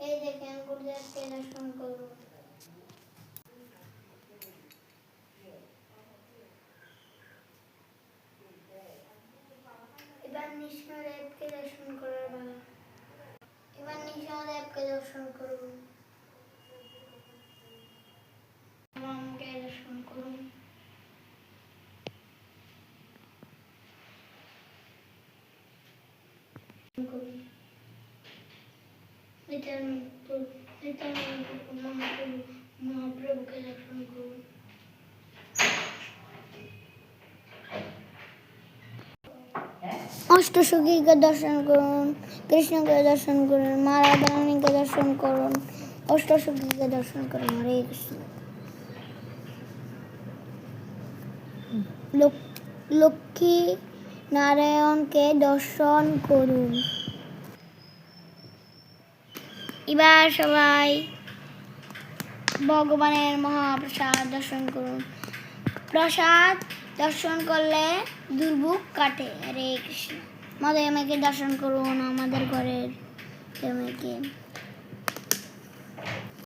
এই দেখেন গুরুদেবকে দর্শন করুন। এবার নৃসিংহদেবকে দর্শন করার বেলা এবার নৃসিংহদেবকে দর্শন করুন। রামকে দর্শন করুন। নিত্যানন্দ নিত্যানন্দ মহাপ্রভু মহাপ্রভুকে দর্শন করুন অষ্টসখীকে দর্শন করুন কৃষ্ণকে দর্শন করুন মা রাধারানীকে দর্শন করুন অষ্টসখীকে দর্শন করুন, হরে কৃষ্ণ। লক- লক্ষ্মী নারায়ণকে দর্শন করুন। এবার সবাই ভগবানের মহাপ্রসাদ দর্শন করুন। প্রসাদ দর্শন করলে দুর্ভোগ কাটে। হরে কৃষ্ণ। আমাদের মেয়েকে দর্শন করুন আমাদের ঘরের মেয়েকে।